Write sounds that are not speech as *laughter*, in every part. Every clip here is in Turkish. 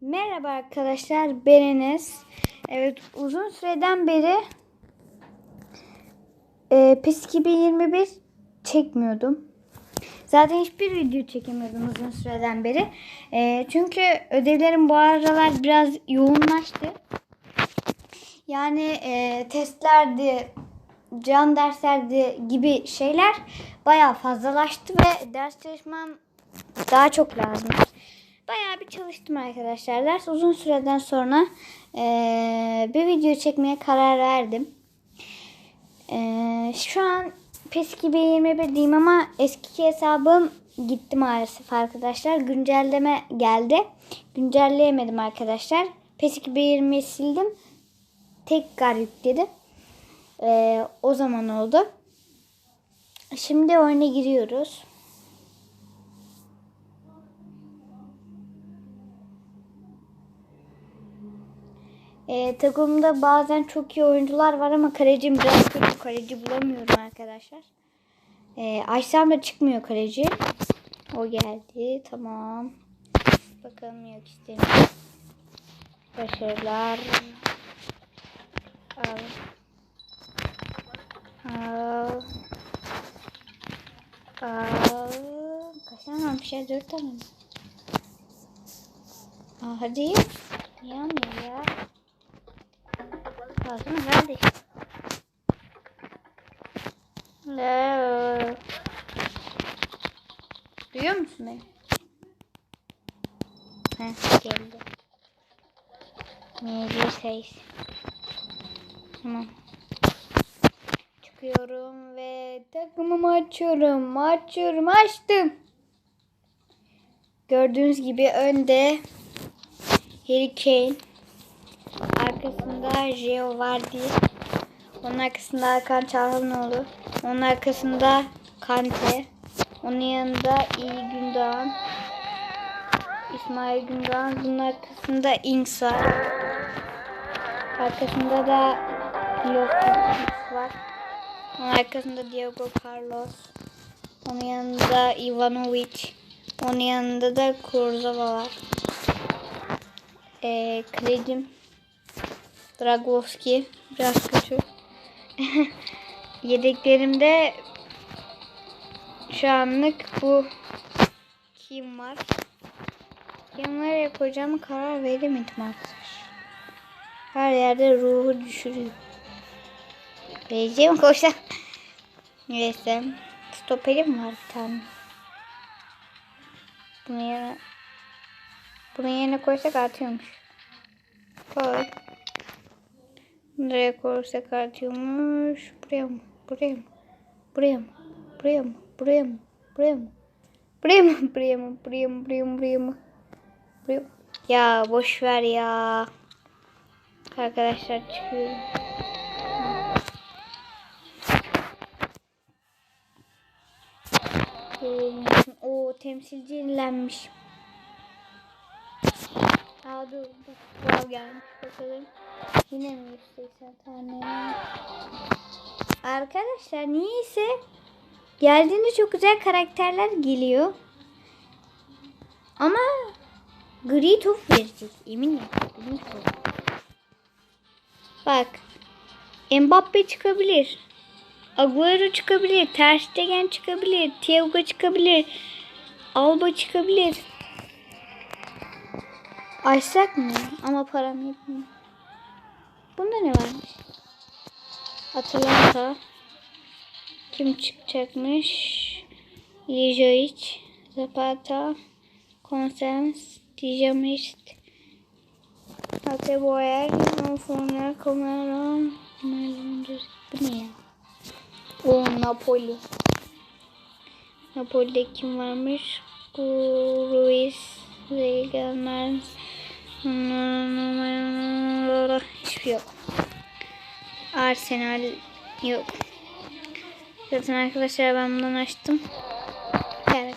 Merhaba arkadaşlar, ben Enes. Evet, uzun süreden beri e, PES 2021 çekmiyordum. Zaten hiçbir video çekemiyordum uzun süreden beri. E, çünkü ödevlerim bu aralar biraz yoğunlaştı. Yani e, testlerdi, can derslerdi gibi şeyler bayağı fazlalaştı ve ders çalışmam daha çok lazım. Bayağı bir çalıştım arkadaşlar. Ders uzun süreden sonra eee, bir video çekmeye karar verdim. Eee, şu an PES 2021 diyeyim ama eski hesabım gitti maalesef arkadaşlar. Güncelleme geldi. Güncelleyemedim arkadaşlar. PES 2020'yi sildim. Tekrar yükledim. Eee, o zaman oldu. Şimdi oyuna giriyoruz. E, takımda bazen çok iyi oyuncular var ama kalecim biraz kötü. Kaleci bulamıyorum arkadaşlar. E, açsam da çıkmıyor kaleci. O geldi. Tamam. Bakalım yok istemiyorum. Başarılar. Al. Al. Al. Kaç tane varmış? Dört tane mi? Aa, hadi. Yanmıyor ya. Lazım hadi. Hello. Duyuyor musun beni? Heh, geldi. Major ses. Tamam. Çıkıyorum ve takımımı açıyorum. Açıyorum. Açtım. Gördüğünüz gibi önde Harry Kane. Arkasında Geo Vardy. Onun arkasında Hakan Çalhanoğlu. Onun arkasında Kante. Onun yanında İyi Gündoğan. İsmail Gündoğan. Bunun arkasında Insa. Arkasında da Loftus var. Onun arkasında Diego Carlos. Onun yanında Ivanovic. Onun yanında da Kurzawa var. Ee, kalecim Dragowski biraz kötü. *laughs* Yedeklerimde şu anlık bu kim var? Kim nereye koyacağımı karar veremedim arkadaşlar. Her yerde ruhu düşürüyor. Vereceğim *laughs* koşa. Neyse. Stoperim var bir tane. Bunu yerine bunu yerine koysak atıyormuş. Koy. Nereye koysak artıyormuş. Buraya mı? Buraya mı? Buraya mı? Buraya mı? Buraya mı? Buraya mı? Buraya mı? Buraya mı? Buraya mı? Buraya mı? Buraya mı? Buraya mı? Ya boş ver ya. Arkadaşlar çıkıyorum. O temsilci yenilenmiş. Aa dur bak gelmiş bakalım. Yine mi 180 tane? Arkadaşlar niyeyse geldiğinde çok güzel karakterler geliyor. Ama gri top verecek eminim. Eminim. Bak Mbappe çıkabilir. Agüero çıkabilir. Ter Stegen çıkabilir. Thiago çıkabilir. Alba çıkabilir. Açsak mı? Ama param yetmiyor. Bunda ne varmış? Atalanta. Kim çıkacakmış? Lijovic. Zapata. Konsens. Dijamist. Ate Boyer. Fonla. Cameron. Bu ne ya? O Napoli. Napoli'de kim varmış? Ruiz. Regelmez. Hiçbir yok. Arsenal yok. Zaten arkadaşlar ben bundan açtım. Evet.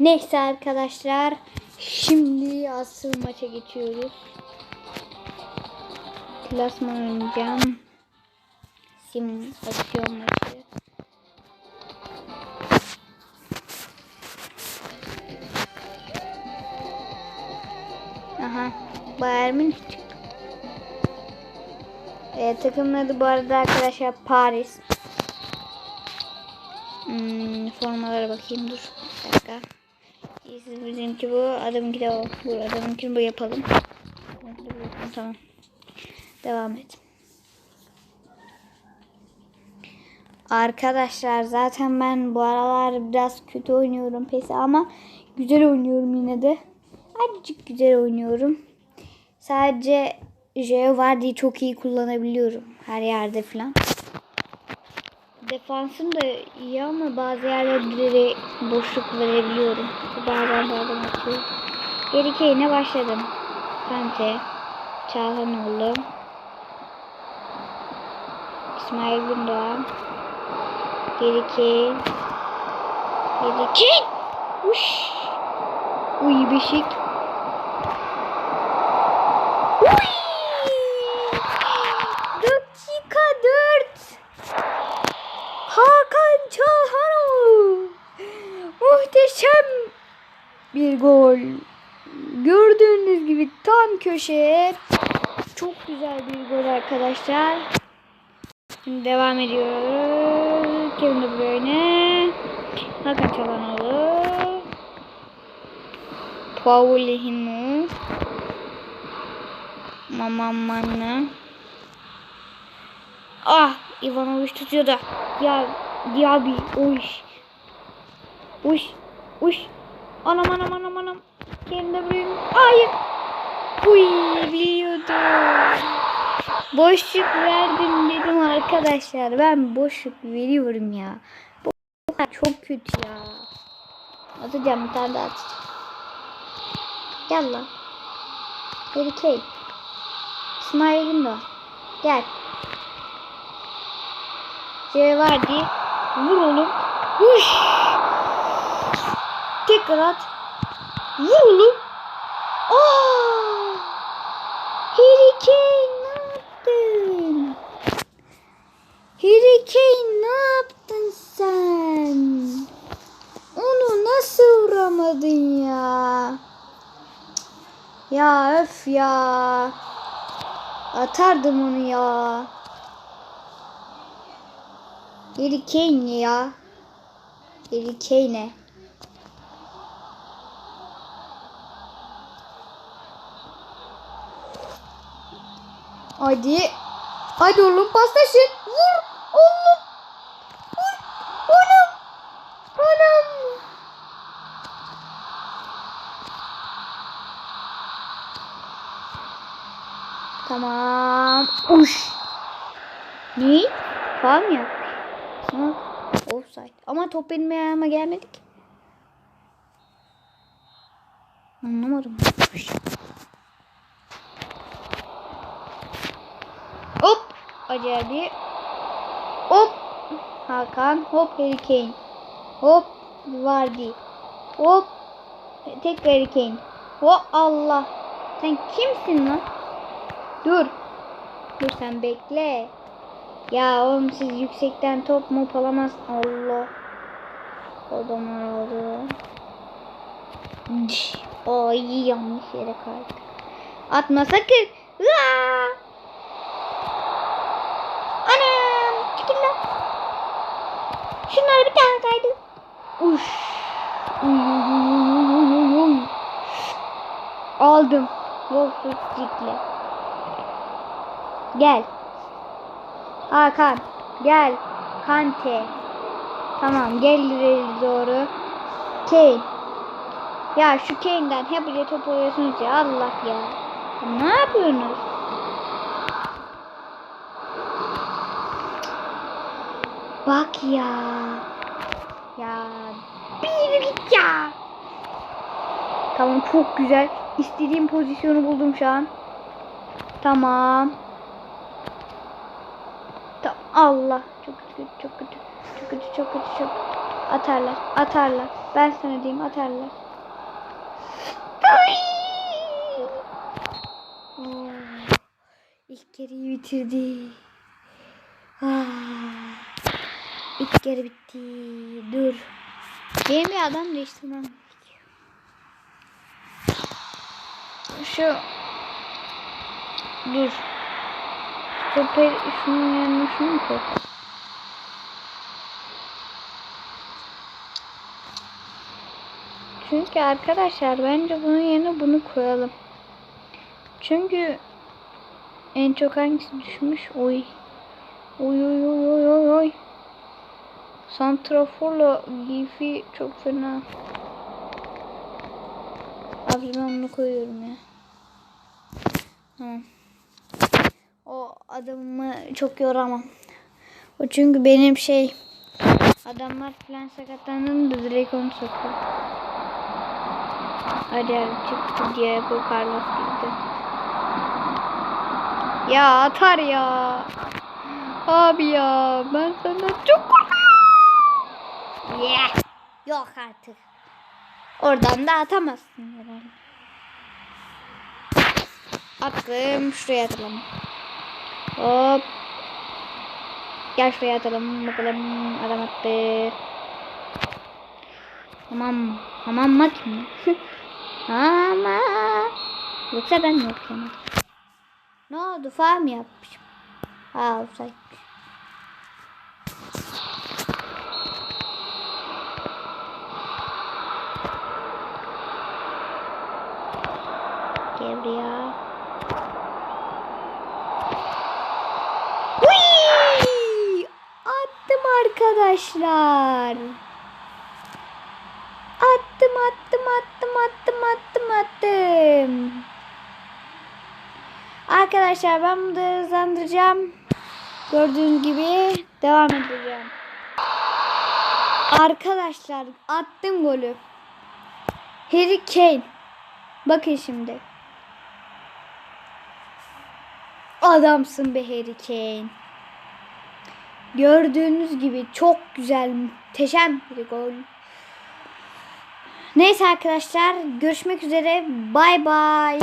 Neyse arkadaşlar. Şimdi asıl maça geçiyoruz. Klasman oynayacağım. Sim açıyorum maçı. Bayern Münih. E, takımın adı bu arada arkadaşlar Paris. Hmm, formalara bakayım dur. Bir dakika. İyisi bizimki bu. Adamınki de o. Bu adamınkini bu yapalım. Tamam. Devam et. Arkadaşlar zaten ben bu aralar biraz kötü oynuyorum PES ama güzel oynuyorum yine de. Azıcık güzel oynuyorum. Sadece J var diye çok iyi kullanabiliyorum her yerde falan. Defansım da iyi ama bazı yerlerde boşluk verebiliyorum. Bazen bazen atıyor. Geri Kane'e başladım. Kante, Çağhanoğlu, İsmail Gündoğan, Geri Kane, Geri Kane, Uş. Uy beşik. Uy. Dakika 4. Hakan Çalhanoğlu. Muhteşem bir gol. Gördüğünüz gibi tam köşeye. Çok güzel bir gol arkadaşlar. Şimdi devam ediyoruz. Kevin De Bruyne. Hakan Çalhanoğlu. Paulinho. Mama Manna. Ah Ivanovic tutuyor da. Ya Diaby uş. Uş. Uş. Anam anam anam anam. Kendine Bruyne. Hayır. Uy biliyordum. Boşluk verdim dedim arkadaşlar. Ben boşluk veriyorum ya. Bu çok kötü ya. Atacağım bir tane daha atacağım. Gel lan. Harry Kane. İsmail Gündoğan. Gel. C vardı. Vur oğlum. Vuş. Tekrar at. Vur oğlum. Aa! Harry ne yaptın sen? Onu nasıl vuramadın ya? Ya öf ya. Atardım onu ya. Geri Kane ya. Geri Kane. Hadi. Hadi oğlum paslaşın. Vur. Oğlum. Vur. Oğlum. Oğlum. Tamam. Uş. Ne? Faal mı yapmış? Ama offside. Ama top benim ayağıma gelmedi ki. Anlamadım. Hop. Acayip. Hop. Hakan. Hop Harry Kane. Hop. Vardy. Hop. Tekrar Harry Kane. Hop Allah. Sen kimsin lan? Dur. Dur sen bekle. Ya oğlum siz yüksekten top mu alamaz. Allah. Adamlar oldu. Diş. Ay yanlış yere kaydı. Atma sakın. Aa! Anam. Çekil lan. Şunlar bir tane kaydı. Uş. Aldım. Wolfsburg'le. Gel. Hakan. Gel. Kante. Tamam gel ileri doğru. Kane. Ya şu Kane'den hep buraya top alıyorsunuz ya Allah ya. Ne yapıyorsunuz? Bak ya. Ya bir ya. Tamam çok güzel. İstediğim pozisyonu buldum şu an. Tamam. Allah. Çok kötü, çok kötü. Çok kötü, çok kötü, çok kötü. Atarlar, atarlar. Ben sana diyeyim atarlar. Oh, İlk kere bitirdi. Ah. İlk kere bitti. Dur. Benim bir adam değiştirmem gerekiyor. Şu Dur. Stoper şunun yanına şunu mu koy? Çünkü arkadaşlar bence bunun yerine bunu koyalım. Çünkü en çok hangisi düşmüş? Oy. Oy oy oy oy oy oy. Santraforla Gifi çok fena. Abi ben bunu koyuyorum ya. Tamam. O adamı çok yoramam. O çünkü benim şey adamlar falan sakatlandığında direkt onu sokuyor. Hadi çıktı Diego Carlos gitti. Ya atar ya. Abi ya ben senden çok korkuyorum. Yeah. Yok artık. Oradan da atamazsın herhalde. Attım. Şuraya atalım. Hop. Gel şuraya atalım. Bakalım adam attı. Tamam. Tamam mı kim? *laughs* Ama. Yoksa ben mi yapıyorum? Ne oldu? Faal mı yapmışım? Aa offside. Gel buraya. Uy! Attım arkadaşlar. Attım attım attım attım attım attım. Arkadaşlar ben bunu hızlandıracağım. Gördüğünüz gibi devam edeceğim. Arkadaşlar attım golü. Harry Kane. Bakın şimdi. Adamsın be Harry Kane. Gördüğünüz gibi çok güzel, muhteşem bir gol. Neyse arkadaşlar görüşmek üzere. Bay bay.